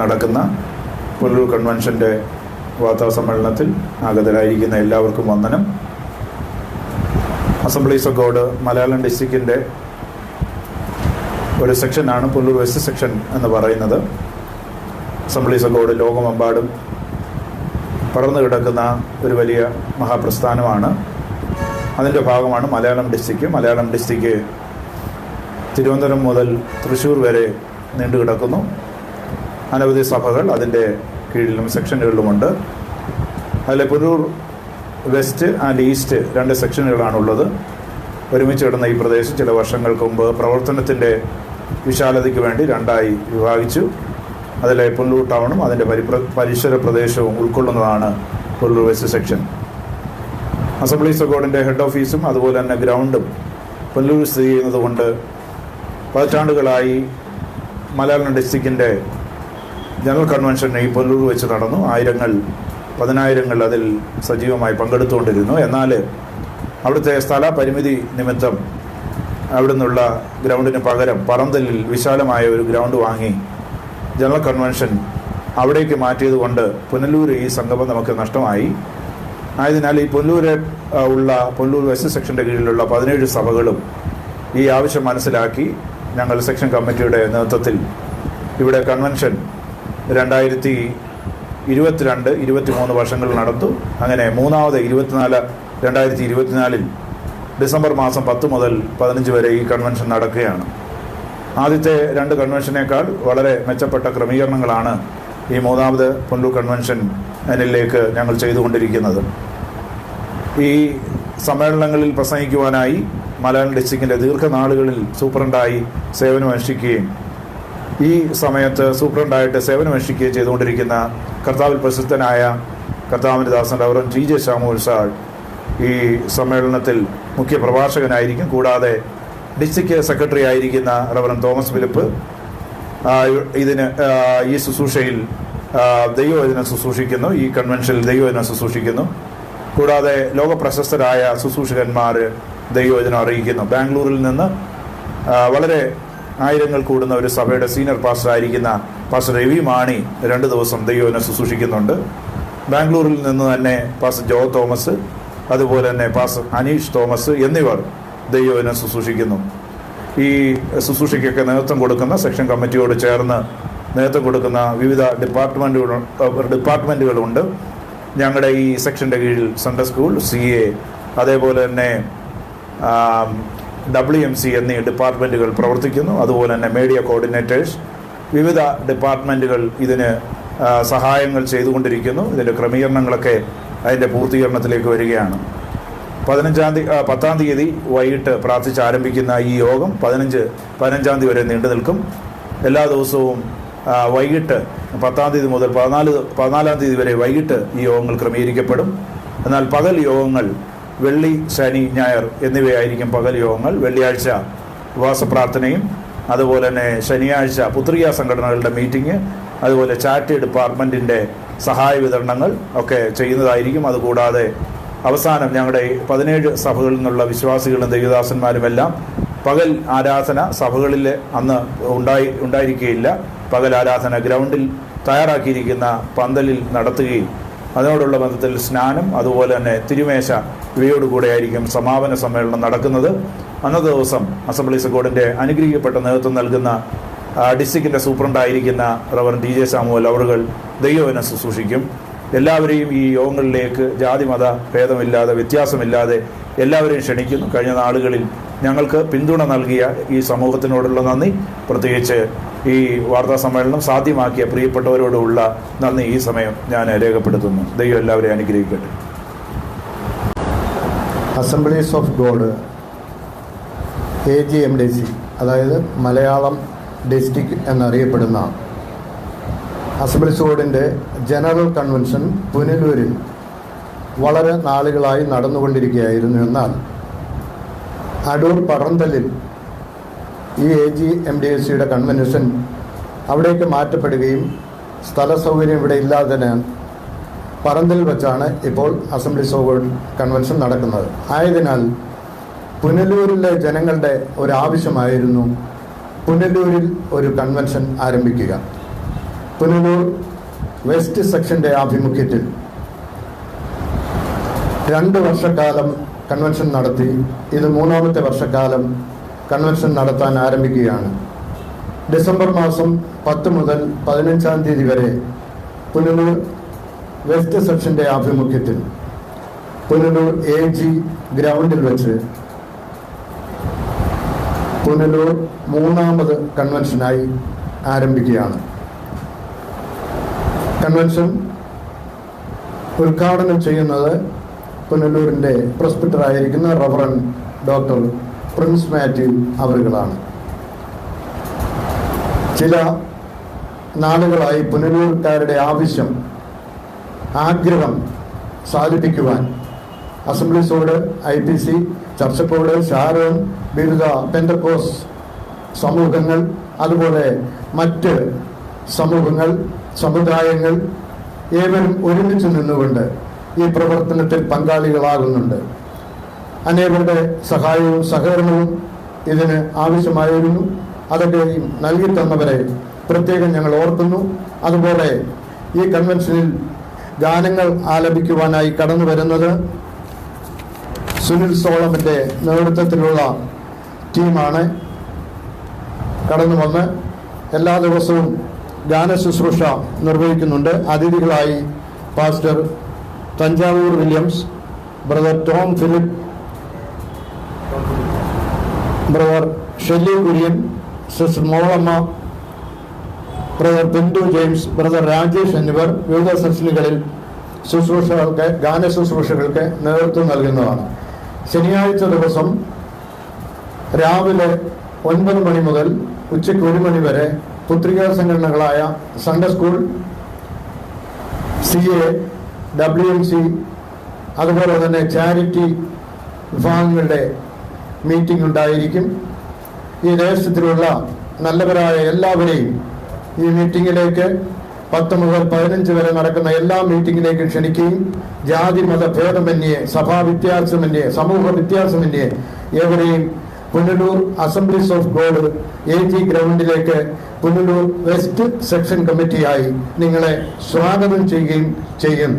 നടക്കുന്ന പുല്ലൂർ കൺവെൻഷന്റെ വാർത്താ സമ്മേളനത്തിൽ ആഗതരായിരിക്കുന്ന എല്ലാവർക്കും വന്ദനം. അസംബ്ലീസ് ഓഫ് ഗോഡ് മലയാളം ഡിസ്ട്രിക്റ്റിന്റെ ഒരു സെക്ഷനാണ് പുല്ലൂർ വെസ്റ്റ് സെക്ഷൻ എന്ന് പറയുന്നത്. അസംബ്ലീസ് ഓഫ് ഗോഡ് ലോകമെമ്പാടും പടർന്നു കിടക്കുന്ന ഒരു വലിയ മഹാപ്രസ്ഥാനമാണ്. അതിന്റെ ഭാഗമാണ് മലയാളം ഡിസ്ട്രിക്റ്റ്. മലയാളം ഡിസ്ട്രിക്റ്റ് തിരുവനന്തപുരം മുതൽ തൃശ്ശൂർ വരെ നീണ്ടു കിടക്കുന്നു അനവധി സഭകൾ അതിന്റെ കീഴിലും സെക്ഷനുകളിലുമുണ്ട് അതിലെ പുരൂർ വെസ്റ്റ് ആൻഡ് ഈസ്റ്റ് രണ്ട് സെക്ഷനുകളാണുള്ളത്. ഒരുമിച്ച് കിടന്ന ഈ പ്രദേശം ചില വർഷങ്ങൾക്ക് മുമ്പ് പ്രവർത്തനത്തിന്റെ വിശാലതയ്ക്ക് വേണ്ടി രണ്ടായി വിഭാഗിച്ചു. അതിലെ പുല്ലൂർ ടൗണും അതിന്റെ പരിപ്ര പരിസര പ്രദേശവും ഉൾക്കൊള്ളുന്നതാണ് പുല്ലൂർ വെസ്റ്റ് സെക്ഷൻ. അസംബ്ലീസ് സഗോഡിന്റെ ഗോഡിന്റെ ഹെഡ് ഓഫീസും അതുപോലെ തന്നെ ഗ്രൗണ്ടും പുല്ലൂർ സ്ഥിതി ചെയ്യുന്നതുകൊണ്ട് പതിറ്റാണ്ടുകളായി മലയാളം ഡിസ്ട്രിക്റ്റിന്റെ ജനറൽ കൺവെൻഷൻ ഈ വെച്ച് നടന്നു. ആയിരങ്ങൾ പതിനായിരങ്ങൾ അതിൽ സജീവമായി പങ്കെടുത്തുകൊണ്ടിരുന്നു. എന്നാൽ അവിടുത്തെ സ്ഥല പരിമിതി നിമിത്തം അവിടെ നിന്നുള്ള ഗ്രൗണ്ടിന് പകരം പറന്തലിൽ വിശാലമായ ഒരു ഗ്രൗണ്ട് വാങ്ങി ജനറൽ കൺവെൻഷൻ അവിടേക്ക് മാറ്റിയത് കൊണ്ട് പുനലൂർ ഈ സംഗമം നമുക്ക് നഷ്ടമായി. ആയതിനാൽ ഈ പുനലൂര് ഉള്ള പുനലൂർ വെസ്റ്റ് സെക്ഷന്റെ കീഴിലുള്ള പതിനേഴ് സഭകളും ഈ ആവശ്യം മനസ്സിലാക്കി ഞങ്ങൾ സെക്ഷൻ കമ്മിറ്റിയുടെ നേതൃത്വത്തിൽ ഇവിടെ കൺവെൻഷൻ രണ്ടായിരത്തി ഇരുപത്തിരണ്ട് ഇരുപത്തിമൂന്ന് വർഷങ്ങൾ നടത്തു അങ്ങനെ മൂന്നാമത് ഇരുപത്തിനാല് രണ്ടായിരത്തി ഇരുപത്തിനാലിൽ ഡിസംബർ മാസം പത്ത് മുതൽ പതിനഞ്ച് വരെ ഈ കൺവെൻഷൻ നടക്കുകയാണ്. ആദ്യത്തെ രണ്ട് കൺവെൻഷനേക്കാൾ വളരെ മെച്ചപ്പെട്ട ക്രമീകരണങ്ങളാണ് ഈ മൂന്നാമത് പുല്ലൂർ കൺവെൻഷൻ എന്നിലേക്ക് ഞങ്ങൾ ചെയ്തുകൊണ്ടിരിക്കുന്നത്. ഈ സമ്മേളനങ്ങളിൽ പ്രസംഗിക്കുവാനായി മലയാളം ഡിസ്ട്രിക്റ്റിന്റെ ദീർഘനാളുകളിൽ സൂപ്രണ്ടായി സേവനമനുഷ്ഠിക്കുകയും ഈ സമയത്ത് സൂപ്രണ്ടായിട്ട് സേവനമനുഷ്ഠിക്കുകയും ചെയ്തുകൊണ്ടിരിക്കുന്ന കർത്താവിൽ പ്രശസ്തനായ കർത്താവിന്റെ ദാസൻ റവറൻ ജി ജെ ശാമുൽ ഈ സമ്മേളനത്തിൽ മുഖ്യ പ്രഭാഷകനായിരിക്കും. കൂടാതെ ഡിസ്ട്രിക്ട് സെക്രട്ടറി ആയിരിക്കുന്ന റവറൻ തോമസ് ഫിലിപ്പ് ഇതിന് ഈ ശുശ്രൂഷയിൽ ദൈവവചനം ശുശ്രൂഷിക്കുന്നു. ഈ കൺവെൻഷനിൽ ദൈവവചനം ശുശ്രൂഷിക്കുന്നു. കൂടാതെ ലോക പ്രശസ്തരായ ശുശ്രൂഷകന്മാർ ദൈവവചനം അറിയിക്കുന്നു. ബാംഗ്ലൂരിൽ നിന്ന് വളരെ ആയിരങ്ങൾ കൂടുന്ന ഒരു സഭയുടെ സീനിയർ പാസ്റ്റർ ആയിരിക്കുന്ന പാസ്റ്റർ രവി മാണി രണ്ട് ദിവസം ദൈവനെ ശുശ്രൂഷിക്കുന്നുണ്ട്. ബാംഗ്ലൂരിൽ നിന്ന് തന്നെ പാസ്റ്റർ ജോ തോമസ് അതുപോലെ തന്നെ പാസ്റ്റർ അനീഷ് തോമസ് എന്നിവർ ദൈവനെ ശുശ്രൂഷിക്കുന്നു. ഈ ശുശ്രൂഷയ്ക്കൊക്കെ നേതൃത്വം കൊടുക്കുന്ന സെക്ഷൻ കമ്മിറ്റിയോട് ചേർന്ന് നേതൃത്വം കൊടുക്കുന്ന വിവിധ ഡിപ്പാർട്ട്മെന്റുകൾ ഡിപ്പാർട്ട്മെന്റുകളുണ്ട് ഞങ്ങളുടെ ഈ സെക്ഷന്റെ കീഴിൽ സൺഡേ സ്കൂൾ സി എ അതേപോലെ തന്നെ ഡബ്ല്യു എം സി എന്നീ ഡിപ്പാർട്ട്മെന്റുകൾ പ്രവർത്തിക്കുന്നു. അതുപോലെ തന്നെ മീഡിയ കോർഡിനേറ്റേഴ്സ് വിവിധ ഡിപ്പാർട്ട്മെന്റുകൾ ഇതിന് സഹായങ്ങൾ ചെയ്തുകൊണ്ടിരിക്കുന്നു. ഇതിന്റെ ക്രമീകരണങ്ങളൊക്കെ അതിന്റെ പൂർത്തീകരണത്തിലേക്ക് വരികയാണ്. പതിനഞ്ചാം തീയതി പത്താം തീയതി വൈകിട്ട് പ്രാർത്ഥിച്ച് ആരംഭിക്കുന്ന ഈ യോഗം പതിനഞ്ച് പതിനഞ്ചാം തീയതി വരെ നീണ്ടു നിൽക്കും. എല്ലാ ദിവസവും വൈകിട്ട് പത്താം തീയതി മുതൽ പതിനാല് പതിനാലാം തീയതി വരെ വൈകിട്ട് ഈ യോഗങ്ങൾ ക്രമീകരിക്കപ്പെടും. എന്നാൽ പകൽ യോഗങ്ങൾ വെള്ളി ശനി ഞായർ എന്നിവയായിരിക്കും പകൽ യോഗങ്ങൾ. വെള്ളിയാഴ്ച ഉപവാസ പ്രാർത്ഥനയും അതുപോലെ തന്നെ ശനിയാഴ്ച പുത്രിക സംഘടനകളുടെ മീറ്റിംഗ് അതുപോലെ ചാറ്റ് ഡിപ്പാർട്ട്മെന്റിന്റെ സഹായ വിതരണങ്ങൾ ഒക്കെ ചെയ്യുന്നതായിരിക്കും. അതുകൂടാതെ അവസാനം ഞങ്ങളുടെ പതിനേഴ് സഭകളിൽ നിന്നുള്ള വിശ്വാസികളും ദേവദാസന്മാരുമെല്ലാം പകൽ ആരാധന സഭകളിൽ അന്ന് ഉണ്ടായി ഉണ്ടായിരിക്കുകയില്ല. പകൽ ആരാധന ഗ്രൗണ്ടിൽ തയ്യാറാക്കിയിരിക്കുന്ന പന്തലിൽ നടത്തുകയും അതിനോടുള്ള ബന്ധത്തിൽ സ്നാനം അതുപോലെ തന്നെ തിരുമേശ ഇവയോടുകൂടെയായിരിക്കും സമാപന സമ്മേളനം നടക്കുന്നത്. അന്നത്തെ ദിവസം അസംബ്ലീസ് കോഡിന്റെ അനുഗ്രഹിക്കപ്പെട്ട നേതൃത്വം നൽകുന്ന ഡിസ്ട്രിക്റ്റിന്റെ സൂപ്രണ്ടായിരിക്കുന്ന റവർ ടി ജെ സാമുവൽ അവറുകൾ ദൈവവനം ശുശ്രൂഷിക്കും. എല്ലാവരെയും ഈ യോഗങ്ങളിലേക്ക് ജാതി മത ഭേദമില്ലാതെ വ്യത്യാസമില്ലാതെ എല്ലാവരെയും ക്ഷണിക്കുന്നു. കഴിഞ്ഞ നാളുകളിൽ ഞങ്ങൾക്ക് പിന്തുണ നൽകിയ ഈ സമൂഹത്തിനോടുള്ള നന്ദി. പ്രത്യേകിച്ച് ഈ വാർത്താ സമ്മേളനം സാധ്യമാക്കിയ പ്രിയപ്പെട്ടവരോടുള്ള നന്ദി. ഈ സമയം ഞാൻ രേഖപ്പെടുത്തുന്നു. ദൈവം എല്ലാവരെയും അനുഗ്രഹിക്കട്ടെ. Assemblies of God A G M D C അതായത് മലയാളം ഡിസ്ട്രിക്ട് എന്നറിയപ്പെടുന്ന അസംബ്ലീസ് ബോർഡിന്റെ ജനറൽ കൺവെൻഷൻ പുനലൂരിൽ വളരെ നാളുകളായി നടന്നുകൊണ്ടിരിക്കുകയായിരുന്നു എന്നാൽ അടൂർ പറന്തലിൽ ഈ A G M D S സിയുടെ കൺവെൻഷൻ അവിടേക്ക് മാറ്റപ്പെടുകയും സ്ഥല സൗകര്യം ഇവിടെ ഇല്ലാത്തതിനാൽ പറന്തൽ വെച്ചാണ് ഇപ്പോൾ അസംബ്ലി ഓഫ് കൺവെൻഷൻ നടക്കുന്നത്. ആയതിനാൽ പുനലൂരിലെ ജനങ്ങളുടെ ഒരു ആവശ്യമായിരുന്നു പുനലൂരിൽ ഒരു കൺവെൻഷൻ ആരംഭിക്കുക. പുനലൂർ വെസ്റ്റ് സെക്ഷന്റെ ആഭിമുഖ്യത്തിൽ രണ്ട് വർഷക്കാലം കൺവെൻഷൻ നടത്തി. ഇത് മൂന്നാമത്തെ വർഷക്കാലം കൺവെൻഷൻ നടത്താൻ ആരംഭിക്കുകയാണ്. ഡിസംബർ മാസം പത്ത് മുതൽ പതിനഞ്ചാം തീയതി വരെ പുനലൂർ വെസ്റ്റ് സെക്ഷന്റെ ആഭിമുഖ്യത്തിൽ പുനലൂർ എ ജി ഗ്രൗണ്ടിൽ വെച്ച് പുനലൂർ മൂന്നാമത് കൺവെൻഷനായി ആരംഭിക്കുകയാണ്. കൺവെൻഷൻ ഉദ്ഘാടനം ചെയ്യുന്നത് പുനലൂരിന്റെ പ്രസ്പിറ്ററായിരിക്കുന്ന റവറൻ ഡോക്ടർ പ്രിൻസ് മാത്യു അവറുകളാണ് ചില നാളുകളായി പുനലൂർക്കാരുടെ ആവശ്യം ആഗ്രഹം സാധിപ്പിക്കുവാൻ അസംബ്ലീസോട് ഐ പി സി ചർച്ചക്കോട് ഷാരോൺ ബിരുദ പെന്തക്കോസ് സമൂഹങ്ങൾ അതുപോലെ മറ്റ് സമൂഹങ്ങൾ സമുദായങ്ങൾ ഏവരും ഒരുമിച്ച് നിന്നുകൊണ്ട് ഈ പ്രവർത്തനത്തിൽ പങ്കാളികളാകുന്നുണ്ട്. അനേകരുടെ സഹായവും സഹകരണവും ഇതിന് ആവശ്യമായിരുന്നു. അതൊക്കെ നൽകി തന്നവരെ പ്രത്യേകം ഞങ്ങൾ ഓർക്കുന്നു. അതുപോലെ ഈ കൺവെൻഷനിൽ ഗാനങ്ങൾ ആലപിക്കുവാനായി കടന്നു വരുന്നത് സുനിൽ സോളമിന്റെ നേതൃത്വത്തിലുള്ള ടീമാണ്. കടന്നു വന്ന് എല്ലാ ദിവസവും ഗാന ശുശ്രൂഷ നിർവഹിക്കുന്നുണ്ട്. അതിഥികളായി pastor Thanjavur Williams brother Tom Philip brother Shelly Kurian sister Mollamma brother Bindu James brother Rajesh എന്നിവർ വിവിധ സെഷനുകളിൽ ശുശ്രൂഷകൾക്ക് ഗാന ശുശ്രൂഷകൾക്ക് നേതൃത്വം നൽകുന്നതാണ്. ശനിയാഴ്ച ദിവസം രാവിലെ ഒൻപത് മണി മുതൽ ഉച്ചയ്ക്ക് ഒരു മണി വരെ പുത്രികാ സംഘടനകളായ Sunday school C A W M C അതുപോലെ തന്നെ ചാരിറ്റി വിഭാഗങ്ങളുടെ മീറ്റിംഗ് ഉണ്ടായിരിക്കും. ഈ ദേശത്തിലുള്ള നല്ലവരായ എല്ലാവരെയും ഈ മീറ്റിങ്ങിലേക്ക് പത്ത് മുതൽ പതിനഞ്ച് വരെ നടക്കുന്ന എല്ലാ മീറ്റിങ്ങിലേക്കും ക്ഷണിക്കുകയും ജാതി മത ഭേദമന്യേ സഭാ വ്യത്യാസമന്യേ സമൂഹ വ്യത്യാസമന്യേ ഏവരെയും Punalur assemblies of god A G ഗ്രൗണ്ടിലേക്ക് Punalur west section കമ്മിറ്റിയായി നിങ്ങളെ സ്വാഗതം ചെയ്യുകയും ചെയ്യും.